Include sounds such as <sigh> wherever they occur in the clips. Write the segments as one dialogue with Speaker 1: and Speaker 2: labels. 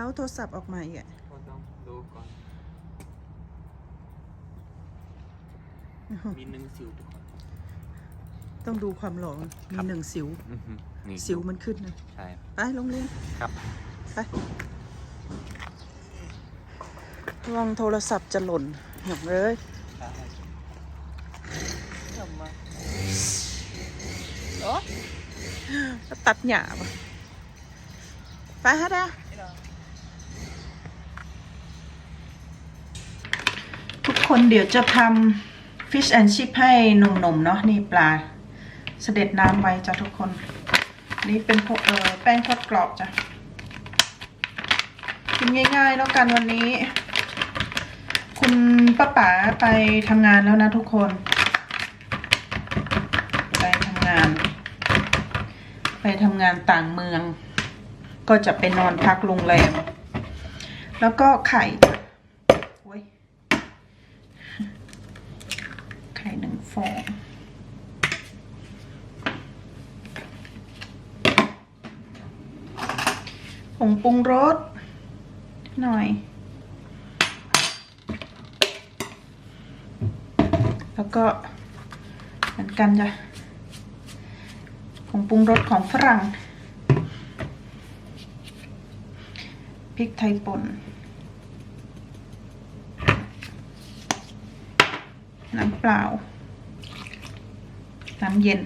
Speaker 1: เอาโทรศัพท์ออกมาอีกอะ
Speaker 2: ก็ต้องดูก่อน มีหนึ่งสิวทุกคน
Speaker 1: ต้องดูความหล่อมันมีหนึ่งสิว
Speaker 2: อื้อหือนี่
Speaker 1: สิวมันขึ้นนะ
Speaker 2: ใช่
Speaker 1: ไปโรงเรียน
Speaker 2: ครับ
Speaker 1: ไประวังโทรศัพท์จะหล่นอย่างเลย
Speaker 2: ใช่ทำมา
Speaker 1: โอ้ตัดหยาบไปฮะดา คนเดี๋ยวจะทำ fish and chip ให้หนุ่มๆเนาะนี่ปลาเสด็จน้ำไว้จ้ะทุกคน นี่เป็นพวกเออแป้งทอดกรอบจ้ะกินง่ายๆแล้วกันวันนี้ คุณป้าป๋าไปทำงานแล้วนะทุกคน ไปทำงาน ไปทำงานต่างเมือง ก็จะไปนอนพักโรงแรม แล้วก็ไข่โอ้ยไข่หนึ่ง ฟอง ผงปรุงรส หน่อย แล้วก็เหมือนกันจ้ะผงปรุงรสของฝรั่ง พริกไทยป่นน้ำเปล่า น้ำเย็น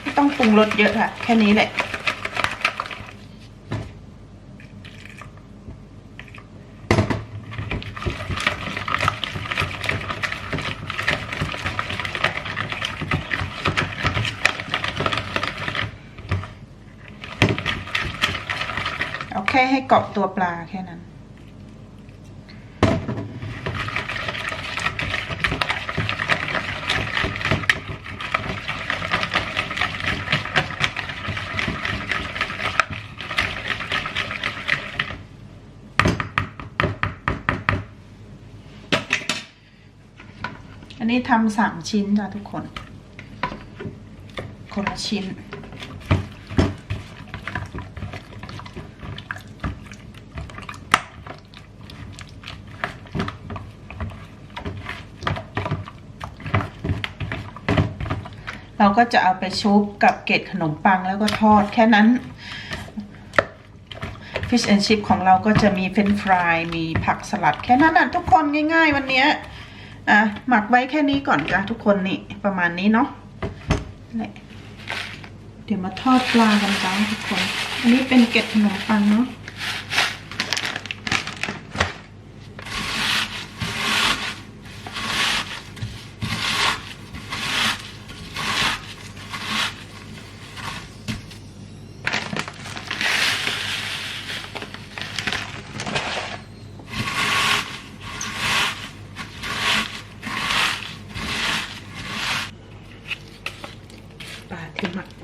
Speaker 1: ไม่ต้องปรุงรสเยอะค่ะ แค่นี้แหละเอาแค่ให้เกาะตัวปลาแค่นั้น อั นนี้ทำสามชิ้นจ้ะทุกคน คนละชิ้น เราก็จะเอาไปชุบกับเกล็ดขนมปังแล้วก็ทอดแค่นั้น Fish and Chip ของเราก็จะมีเฟรนฟราย มีผักสลัด แค่นั้นนะทุกคนง่ายๆวันนี้ อะหมักไว้แค่นี้ก่อนจ้ะทุกคนนี่ประมาณนี้เนาะเดี๋ยวมาทอดปลากันจ้าทุกคน อันนี้เป็นเกล็ดขนมปังเนาะ ปลา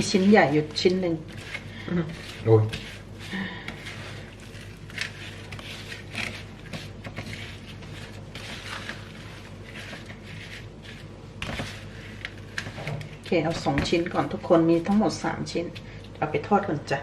Speaker 1: มักไว้กับทุกคนมีชิ้นใหญ่อยู่ชิ้นหนึ่ง
Speaker 2: โอ้ย
Speaker 1: โอเคเอาสองชิ้นก่อนทุกคนมีทั้งหมดสามชิ้น เอาไปทอดก่อนจ้ะ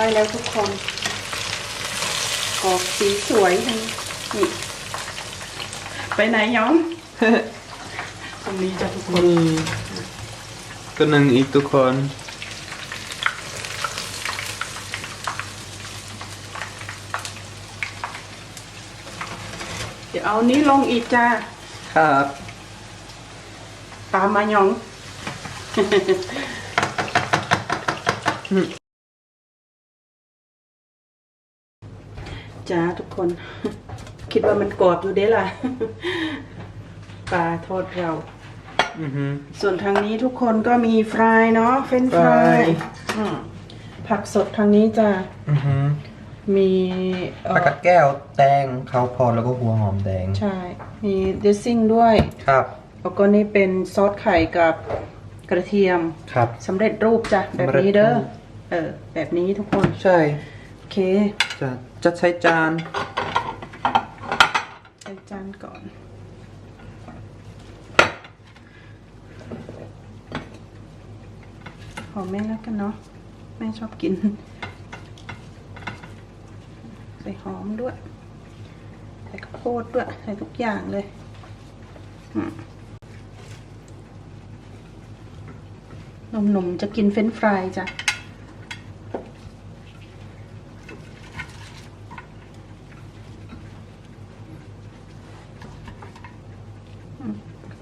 Speaker 1: ได้แล้วทุกคนกรอบสีสวยทั้งนี่ไปไหนยองตรงนี้จ้ะทุกคน
Speaker 2: นี่ตัวหนึ่งอีกทุกคน
Speaker 1: เดี๋ยวเอานี้ลงอีกจ้า
Speaker 2: ครับ
Speaker 1: ตามมายอง จ้าทุกคน คิดว่ามันกรอบอยู่เด้ล่ะ ปลาทอดเรา
Speaker 2: อือฮึ
Speaker 1: ส่วนทางนี้ทุกคนก็มีฟรายเนาะเฟรนช์ฟราย
Speaker 2: ฟราย
Speaker 1: อืมผักสดทางนี้จะ
Speaker 3: อือฮึ
Speaker 1: มีเอ่อ
Speaker 3: ผักกัดแก้วแตงข้าวโพดแล้วก็หัวหอมแดง
Speaker 1: ใช่ มีเดซซิ่งด้วย
Speaker 3: ครับ
Speaker 1: แล้วก็นี่เป็นซอสไข่กับกระเทียม
Speaker 3: ครับ
Speaker 1: สำเร็จรูปจ้ะแบบนี้เด้อเออ แบบนี้ทุกคน
Speaker 3: ใช่
Speaker 1: โอเค
Speaker 3: จะ จะใช้จาน
Speaker 1: ใส่จานก่อน หอมแม่แล้วกันเนาะ แม่ชอบกิน ใส่หอมด้วย ใส่ข้าวโพดด้วย ใส่ทุกอย่างเลยอืมหนุ่มๆจะกินเฟรนช์ฟรายจ้ะ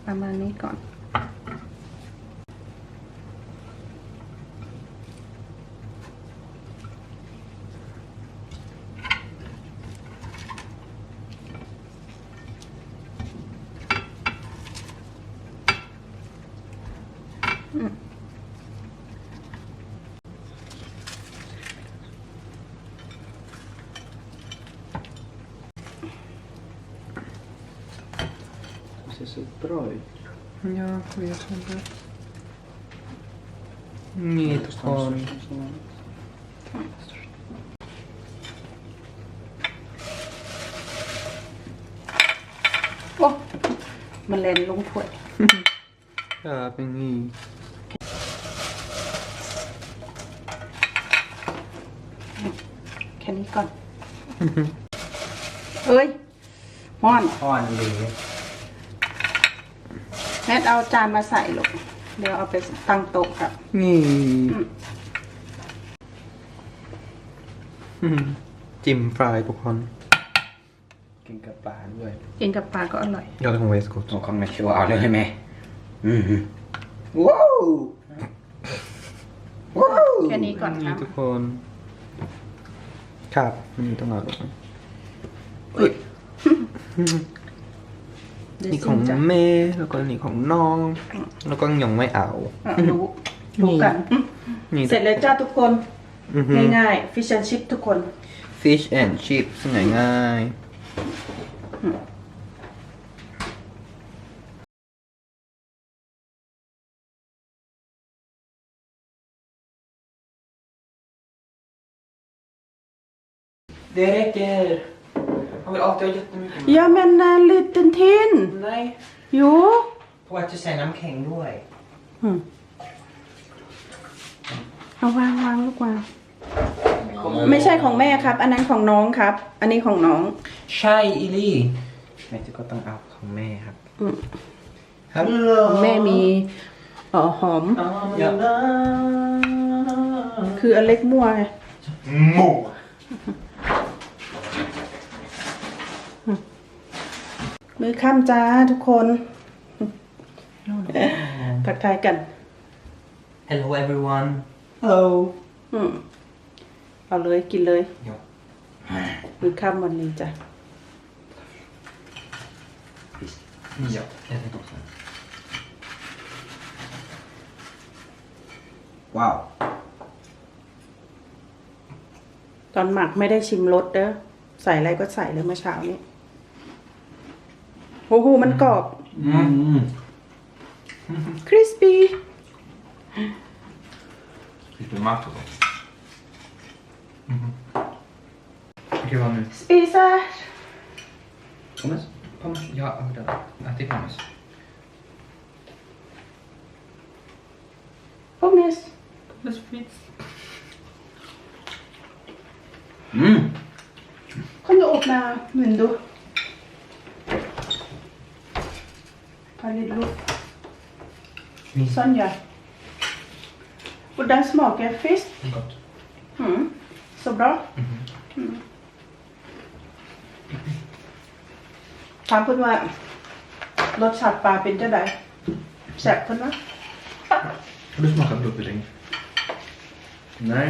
Speaker 1: ประมาณนี้ก่อน
Speaker 2: Det ser så bra ut.
Speaker 3: Ja, vet inte. นี่ทุกคน
Speaker 1: โอ้มันเลนลงถ้วย
Speaker 3: ครับเป็นนี่
Speaker 1: แค่นี้ก่อน เอ้ยม่อน
Speaker 3: อ่อนเลย
Speaker 1: แมทเอาจานมาใส่ลูกเดี๋ยวเอาไปตั้งโต๊ะครับ
Speaker 3: นี่อืมจิ้มฟรายทุกคน
Speaker 2: กินกับปลาด้วย
Speaker 1: กินกับปลาก็อร่อย
Speaker 3: jag kommer vara skott
Speaker 2: โอ้ข้างในชัวร์เอาเลยใช่ไหมอืมว้าวว้าว
Speaker 1: แค่นี้ก่อนค
Speaker 3: นี่
Speaker 1: รับ
Speaker 3: ทุกคน ครับนี่ต้องเอาลง
Speaker 1: เอ้ย
Speaker 3: นี่ของแม่แล้วก็นี่ของน้อง แล้วก็ยังไม่เอา
Speaker 1: อะรู้รู้กัน
Speaker 3: นี่
Speaker 1: เสร็จแล้วจ้าทุกคน
Speaker 3: อือฮึ
Speaker 1: ง่ายๆ fish and chip ทุกคน
Speaker 3: fish and chips ง่ายง่าย Det räcker. Man vill alltid ha jättemycket.
Speaker 1: ยาแมนนาลิตเทนทิน
Speaker 3: Nej.
Speaker 1: อยู่
Speaker 3: เพราะว่าจะใส่น้ำแข็งด้วย
Speaker 1: อืมเอาวางวางลูกวาง ไม่ใช่ของแม่ครับ อันนั้นของน้องครับ อันนี้ของน้อง
Speaker 3: ใช่อีลี่แม่จะก็ต้องเอาของแม่ครับ
Speaker 1: อืม
Speaker 3: ฮัลโหล
Speaker 1: ของแม่มีเอ่อหอมคืออันเล็กมั่วไง
Speaker 3: ห มู
Speaker 1: มือข้ามจ้าทุกคนทักทายกัน
Speaker 3: Hello everyone
Speaker 1: เอาอืมเอาเลยกินเลย
Speaker 3: Ja.
Speaker 1: มือข้ามวันนี้จ้ะ
Speaker 3: Ja, jag tänkte också. Wow.
Speaker 1: ตอนหมักไม่ได้ชิมรสเด้อ ใส่อะไรก็ใส่เลยเมื่อเช้านี้ โอ้โหมันกรอบ
Speaker 3: Mm.
Speaker 1: คริสปี้
Speaker 2: Lite mat och sånt.
Speaker 3: Okej, vad nu?
Speaker 1: สปีซ่า
Speaker 2: Pommes?
Speaker 3: Pommes? Ja, jag hörde det. Ätit pommes.
Speaker 1: พวกนี้
Speaker 3: Pommes frites.
Speaker 2: Mm.
Speaker 1: Kan du öppna vindow? Sonja. Hvordan smaker fisk?
Speaker 3: Gott.
Speaker 1: Mm. Så bra. Mm. ถามเพื่อนว่ารสชาติปลาเป็นจะไดแซ่บเพื่อนว่า
Speaker 3: Har du smakat blodpudding?
Speaker 2: Nej,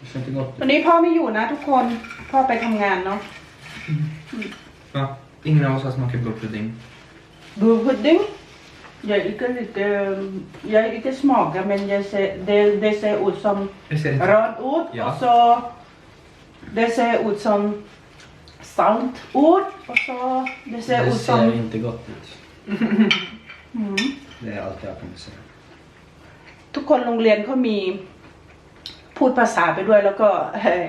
Speaker 2: det ser inte gott
Speaker 1: วันนี้พ่อไม่อยู่นะทุกคน พ่อไปทำงานเนาะ
Speaker 3: Ja. Ingen av oss har smakat blodpudding.
Speaker 1: ดูพุดดิ้ง jeg ikke like jeg ikke smaker men jeg ser, det, det ser ut som
Speaker 3: Det ser inte...
Speaker 1: rød ut
Speaker 3: Ja.
Speaker 1: og så det ser ut som salt ut og så det ser
Speaker 2: Det
Speaker 1: ut som
Speaker 2: ser inte gott ut.
Speaker 1: mm.
Speaker 2: Det är allt jag kan säga.
Speaker 1: ทุกคนโรงเรียนเขามีพูดภาษาไปด้วยแล้วก็เอ่อ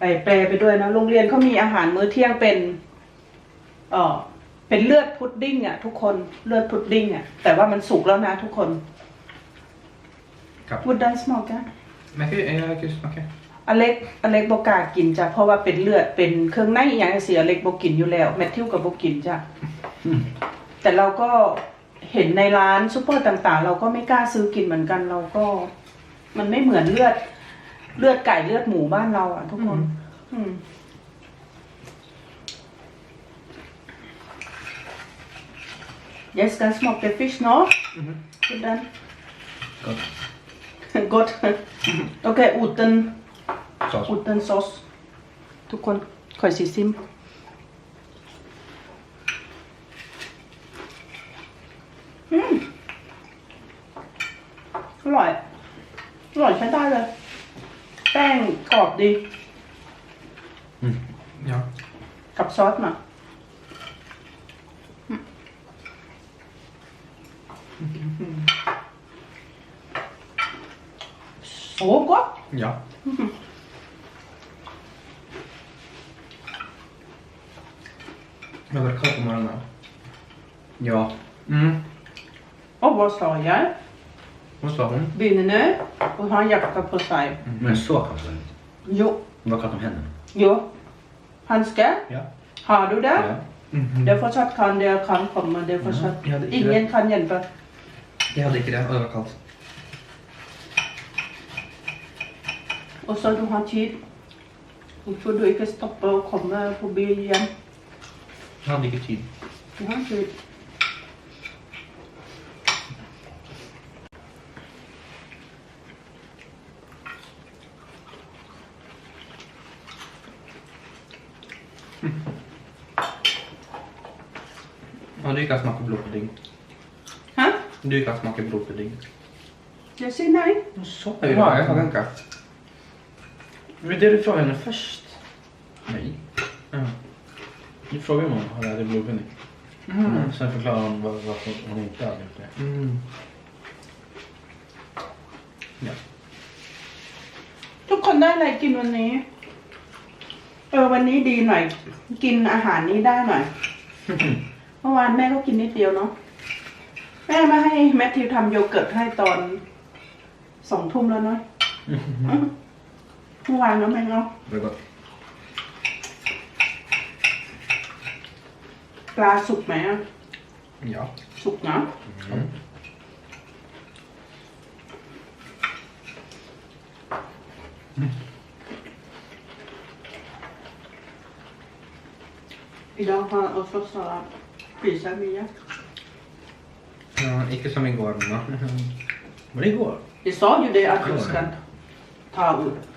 Speaker 1: ไอ้แปลไปด้วยนะโรงเรียนเขามีอาหารมื้อเที่ยงเป็นเออ เป็นเลือดพุดดิ้งอะ ทุกคนเลือดพุดดิ้งอะ แต่ว่ามันสุกแล้วนะทุกคน
Speaker 3: Kapp.
Speaker 1: วูดดันสมอกะ
Speaker 3: Men jag kan ju jag kan ju smaka.
Speaker 1: อเล็กอเล็กบอกล้ากินจ้ะเพราะว่าเป็นเลือดเป็นเครื่องในอหย่างเสียอเล็กบอกกินอยู่แล้ว แมทธิวกับบอกกินจ้ะแต่เราก็เห็นในร้านซูเปอร์ต่างๆ เราก็ไม่กล้าซื้อกินเหมือนกันเราก็ มันไม่เหมือนเลือด เลือดไก่เลือดหมูบ้านเราอะทุกคน อืม Yes, can smoke the fish, no?
Speaker 3: Mhm.
Speaker 1: Good done.
Speaker 2: Gott.
Speaker 1: Good. okay, uten
Speaker 3: Sås.
Speaker 1: อุดเตินซอสทุกคนข่อยสีซิมอืมอร่อย อร่อยใช้ได้เลย แป้งกรอบดี
Speaker 3: Ja.
Speaker 1: กับซอสมา og? Ja. Mm -hmm.
Speaker 3: Jeg har vært kald på morgenen.
Speaker 2: Ja.
Speaker 3: Mm.
Speaker 1: Og hva sa jeg?
Speaker 3: Hva sa hun?
Speaker 1: Begynne nå å ha jakka på seg. Mm.
Speaker 2: Men så kaldt var det
Speaker 1: Jo.
Speaker 2: Hun var kaldt om hendene.
Speaker 1: Jo. Hanske?
Speaker 2: Ja.
Speaker 1: Har du det?
Speaker 2: Ja.
Speaker 3: Mm -hmm.
Speaker 1: Det er fortsatt kan, det kan komme. Det er fortsatt
Speaker 3: ja,
Speaker 1: Ingen det. kan hjelpe.
Speaker 3: Jeg hadde ikke det, og det var kaldt.
Speaker 1: Og så du har tid, hvorfor du ikke stopper å komme forbi hjem?
Speaker 3: Jeg hadde ikke tid.
Speaker 1: Du har tid. <laughs>
Speaker 3: Mm. Og du ikke har smakt blodpudding?
Speaker 1: Hæ?
Speaker 3: Du ikke har smakt blodpudding?
Speaker 1: Jeg sier nei.
Speaker 3: Så, jeg jeg har inte.
Speaker 2: Det var det du frågade henne först.
Speaker 3: Nej. Ja.
Speaker 2: Du frågade om hon hade ätit blodpudding.
Speaker 3: Mm.
Speaker 2: Sen förklarade hon var- varför hon inte hade gjort det.
Speaker 3: Mm.
Speaker 1: ทุกคนได้อะไรกินวันนี้ เออวันนี้ดีหน่อย กินอาหารนี้ได้หน่อย เมื่อวานแม่ก็กินนิดเดียวเนาะ แม่มาให้แมทธิวทำโยเกิร์ตให้ตอนสองทุ่มแล้วเนาะ เมื่อวานเนาะแม่เนาะ
Speaker 2: Det var gott.
Speaker 1: ปลาสุกไหมอะ
Speaker 3: Ja.
Speaker 1: สุกนะ
Speaker 3: Mm.
Speaker 1: Idag har jag också salat pizza mia.
Speaker 3: Ja, inte som igår. Men.
Speaker 2: Var det igår?
Speaker 1: Jag sa ju det att
Speaker 2: Ja.
Speaker 1: jag ska ta ut.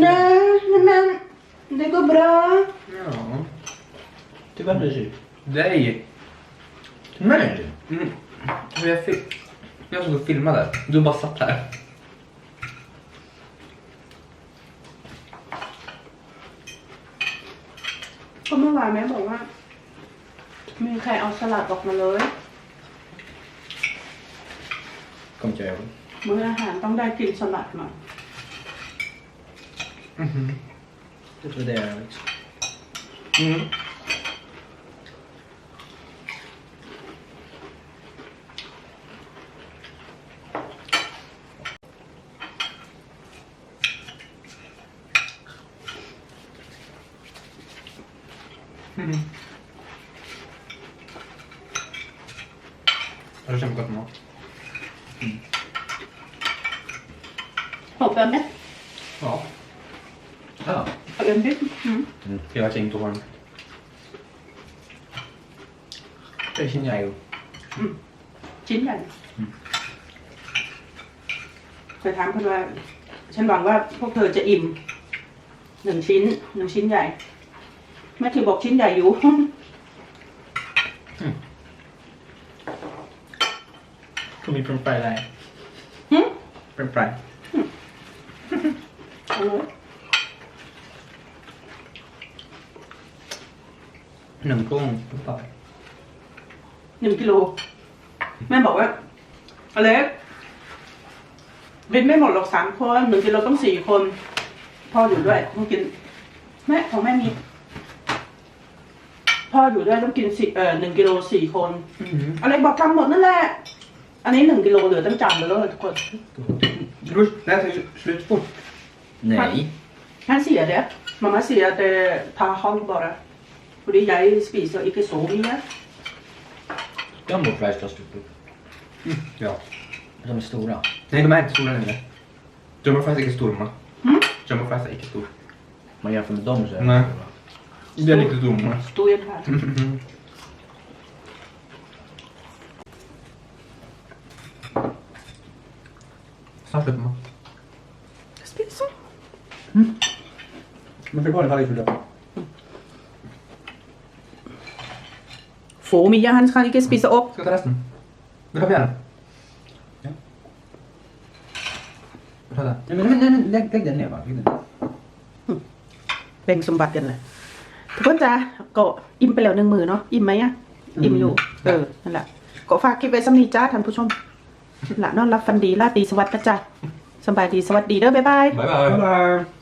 Speaker 1: Nej, nej men det går bra.
Speaker 3: Ja.
Speaker 2: Till vem du typ?
Speaker 3: Dig.
Speaker 2: Till mig?
Speaker 3: Mm. Och Jag, fick... jag stod och filmade. Du bara satt här.
Speaker 1: ก็เมื่อวานแม่บอกว่า มีใครเอาสลัดออกมาเลย
Speaker 2: Kom inte jag ihåg.
Speaker 1: มื้ออาหารต้องได้กินสลัดหน่อย
Speaker 3: Mhm.
Speaker 2: Det var det jag liksom.
Speaker 3: Mm. Mm.
Speaker 1: Hoppa med.
Speaker 3: Ja. Ja.
Speaker 1: En bit. Mm.
Speaker 3: Hela kindtåren. Det är kinja ju.
Speaker 1: ชิ้นใหญ่เคยถามเพื่อนว่า ฉันหวังว่าพวกเธอจะอิ่มหนึ่งชิ้นหนึ่งชิ้นใหญ่ แม่ทีบอกชิ้นใหญ่อยู่
Speaker 3: ก็มีเป็นปลายได้
Speaker 1: หึ
Speaker 3: เป็นปลาย
Speaker 1: เอาเลย
Speaker 3: หนึ่งกุ้งเป็นปลาย
Speaker 1: หนึ่งกิโล แม่บอกว่าอเล็กบินไม่หมดหรอกสามคนหนึ่งกิโลต้องสี่คน พ่ออยู่ด้วยต้องกิน แม่ของแม่มี พ่ออยู่ด้วยต้องกินสี่เอ่อหนึ่งกิโลสี่คนอะไรบอกทำหมดนั่นแหละ อันนี้หนึ่งกิโลเหลือตั้งจานเลยแล้วทุกคน
Speaker 3: Bror, läser slut fort.
Speaker 2: Nej.
Speaker 1: Han sier det. Mamma sier at det tar halv bare. Fordi jeg spiser ikke så mye.
Speaker 2: Jumbo fries tar slut.
Speaker 3: Ja.
Speaker 2: De är stora.
Speaker 3: Nej, de är inte stora längre. Jumbo fries är inte stor, mamma.
Speaker 1: Mm.
Speaker 3: Jumbo fries är inte stor.
Speaker 2: Man jämför med dem så är
Speaker 3: Nej.
Speaker 2: de stora.
Speaker 3: Det är inte stor, mamma.
Speaker 1: Stor en her.
Speaker 3: Snart slut, mamma.
Speaker 1: Spiser.
Speaker 3: Men fick ha en tallrik för det.
Speaker 1: Få mye, han skal ikke spise opp.
Speaker 3: Ska jag ta resten? Du kan göra. Ja. Ta den.
Speaker 2: Nej, men, nej, nej, lägg, lägg den ner bara. Lägg den.
Speaker 1: แบ่งสมบัติกันเลยทุกคนจ้าก็อิ่มไปแล้วหนึ่งมือเนาะอิ่มไหมอะอิ่มอยู่ เออนั่นแหละก็ฝากคลิปไว้สำนีจ้าท่านผู้ชมหละนอนรับฟันดีราตรีสวัสดิ์นะจ้าสำบายดีสวัสดีเด้อบ๊ายบาย
Speaker 3: Bye bye. bye, bye.